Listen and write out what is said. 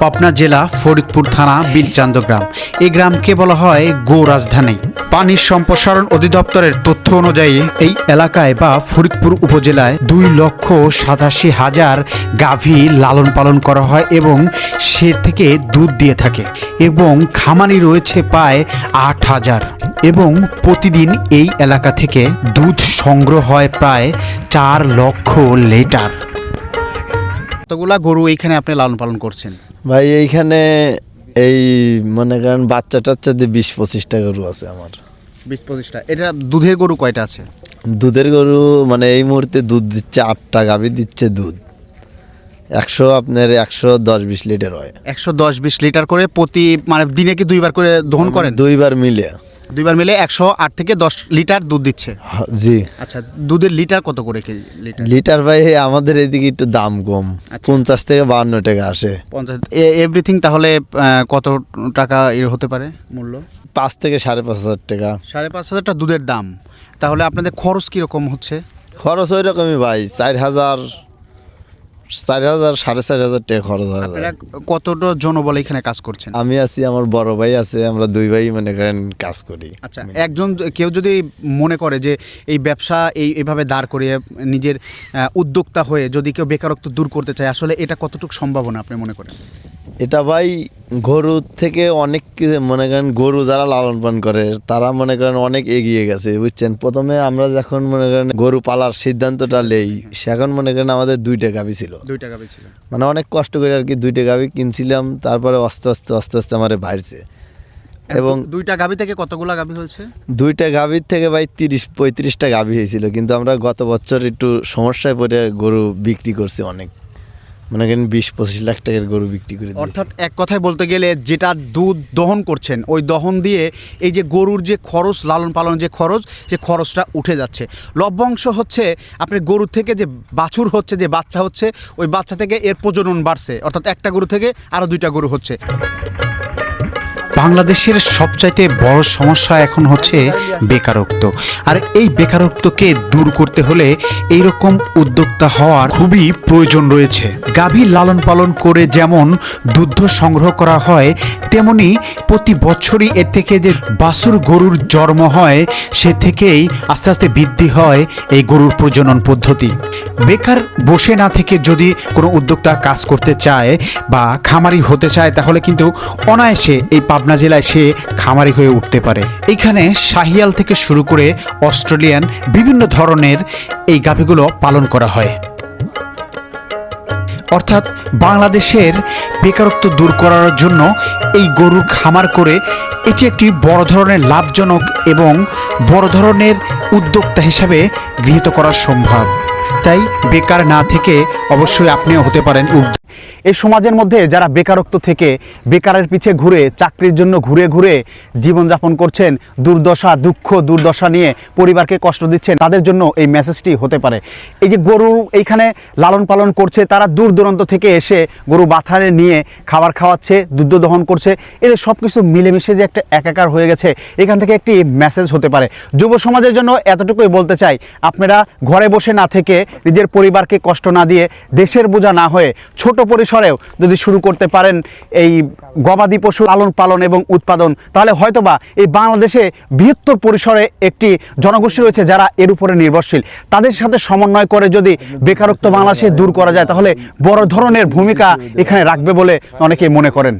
পাবনা জেলা ফরিদপুর থানা বিলচান্দ গ্রাম এই গ্রামকে বলা হয় গো রাজধানী পানির সম্প্রসারণ অধিদপ্তরের তথ্য অনুযায়ী এই এলাকায় বা ফরিদপুর উপজেলায় দুই লক্ষ সাতাশি হাজার গাভী লালন পালন করা হয় এবং সে থেকে দুধ দিয়ে থাকে এবং খামারি রয়েছে প্রায় আট হাজার এবং প্রতিদিন এই এলাকা থেকে দুধ সংগ্রহ হয় প্রায় চার লক্ষ লিটার। কতগুলা গরু এইখানে আপনি লালন পালন করছেন? ভাই এইখানে এই মনে করেন বাচ্চা টাচ্চা দিয়ে বিশ পঁচিশটা গরু আছে আমার। বিশ পঁচিশটা। এটা দুধের গরু কয়টা আছে? দুধের গরু মানে এই মুহূর্তে দুধ দিচ্ছে আটটা গাভি দিচ্ছে দুধ। একশো আপনার একশো দশ বিশ লিটার হয়। একশো দশ বিশ লিটার করে প্রতি মানে দিনে কি দুইবার করে দহন করেন? দুইবার মিলে। দুইবার মিলে একশো আট থেকে দশ লিটার দুধ দিচ্ছে। জি। আচ্ছা দুধের লিটার কত করে কেজি লিটার? লিটার ভাই আমাদের এদিকে একটু দাম কম। আচ্ছা। পঞ্চাশ থেকে বাহান্ন টাকা আসে। পঞ্চাশ এভরিথিং তাহলে কত টাকা এর হতে পারে মূল্য? পাঁচ থেকে সাড়ে পাঁচ হাজার টাকা। সাড়ে পাঁচ হাজারটা দুধের দাম। তাহলে আপনাদের খরচ কীরকম হচ্ছে? খরচ ওই রকমই ভাই চার হাজার চার হাজার সাড়ে চার হাজার টাকা খরচ হয় আপনারা কতটা জনবল এখানে কাজ করছেন? আমি আছি আমার বড় ভাই আছে আমরা দুই ভাই মনে করেন কাজ করি। আচ্ছা একজন কেউ যদি মনে করে যে এই ব্যবসা এই এভাবে দাঁড় করিয়ে নিজের উদ্যোক্তা হয়ে যদি কেউ বেকারত্ব দূর করতে চায় আসলে এটা কতটুকু সম্ভাবনা আপনি মনে করেন? এটা ভাই গরু থেকে অনেক কিছু- মনে করেন গরু যারা লালন পালন করে তারা মনে করেন অনেক এগিয়ে গেছে বুঝছেন? প্রথমে আমরা যখন মনে করেন গরু পালার সিদ্ধান্তটা নেই সেখন মনে করেন আমাদের দুইটা গাভি ছিল। দুইটা টাকা ছিল। মানে অনেক কষ্ট করে আর কি দুইটা গাভি কিনছিলাম তারপরে আস্তে আস্তে আস্তে আস্তে আমার বাড়ছে। এবং দুইটা গাভি থেকে কতগুলা গাভি হয়েছে? দুইটা গাভীর থেকে ভাই তিরিশ পঁয়ত্রিশটা গাভী হয়েছিল কিন্তু আমরা গত বছর একটু সমস্যায় পড়ে গরু বিক্রি করছি অনেক। মনে করেন বিশ পঁচিশ লাখ টাকার গরু বিক্রি করে অর্থাৎ এক কথায় বলতে গেলে যেটা দুধ দহন করছেন, ওই দহন দিয়ে এই যে গরুর যে খরচ, লালন পালন যে খরচ, যে খরচটা উঠে যাচ্ছে। লভ্যাংশ হচ্ছে আপনার গরু থেকে যে বাছুর হচ্ছে, যে বাচ্চা হচ্ছে, ওই বাচ্চা থেকে এর প্রজনন বাড়ছে। অর্থাৎ একটা গরু থেকে আরও দুইটা গরু হচ্ছে। বাংলাদেশের সবচাইতে বড় সমস্যা এখন হচ্ছে বেকারত্ব। আর এই বেকারত্বকে দূর করতে হলে এইরকম উদ্যোক্তা হওয়ার খুবই প্রয়োজন রয়েছে। গাভী লালন পালন করে যেমন দুধ সংগ্রহ করা হয়, তেমনি প্রতি বছরই এর থেকে যে বাছুর গরুর জন্ম হয়, সে থেকেই আস্তে আস্তে বৃদ্ধি হয় এই গরুর প্রজনন পদ্ধতি। বেকার বসে না থেকে যদি কোনো উদ্যোক্তা কাজ করতে চায় বা খামারি হতে চায়, তাহলে কিন্তু অনায়াসে এই পাবনা জেলায় সে খামারি হয়ে উঠতে পারে। এখানে শাহিয়াল থেকে শুরু করে অস্ট্রেলিয়ান বিভিন্ন ধরনের এই গাভীগুলো পালন করা হয়। অর্থাৎ বাংলাদেশের বেকারত্ব দূর করার জন্য এই গরুর খামার করে এটি একটি বড় ধরনের লাভজনক এবং বড় ধরনের উদ্যোক্তা হিসাবে গৃহীত করা সম্ভব। তাই বেকার না থেকে অবশ্যই আপনিও হতে পারেন উদ্যোক্তা। এই সমাজের মধ্যে যারা বেকারত্ব থেকে বেকারের পিছে ঘুরে চাকরির জন্য ঘুরে ঘুরে জীবনযাপন করছেন, দুর্দশা, দুঃখ, দুর্দশা নিয়ে পরিবারকে কষ্ট দিচ্ছেন, তাদের জন্য এই মেসেজটি হতে পারে। এই যে গরু এইখানে লালন পালন করছে, তারা দূর দূরান্ত থেকে এসে গরু বাথারে নিয়ে খাবার খাওয়াচ্ছে দুধ দহন করছে, এদের সব কিছু মিলেমিশে যে একটা একাকার হয়ে গেছে, এখান থেকে একটি মেসেজ হতে পারে। যুব সমাজের জন্য এতটুকুই বলতে চাই, আপনারা ঘরে বসে না থেকে নিজের পরিবারকে কষ্ট না দিয়ে দেশের বোঝা না হয়ে ছোট পরিসরেও যদি শুরু করতে পারেন এই গবাদি পশু লালন পালন এবং উৎপাদন, তাহলে হয়তোবা এই বাংলাদেশে বৃহত্তর পরিসরে একটি জনগোষ্ঠী রয়েছে যারা এর উপরে নির্ভরশীল। তাদের সাথে সমন্বয় করে যদি বেকারত্ব বাংলাদেশে দূর করা যায়, তাহলে বড় ধরনের ভূমিকা এখানে রাখবে বলে অনেকেই মনে করেন।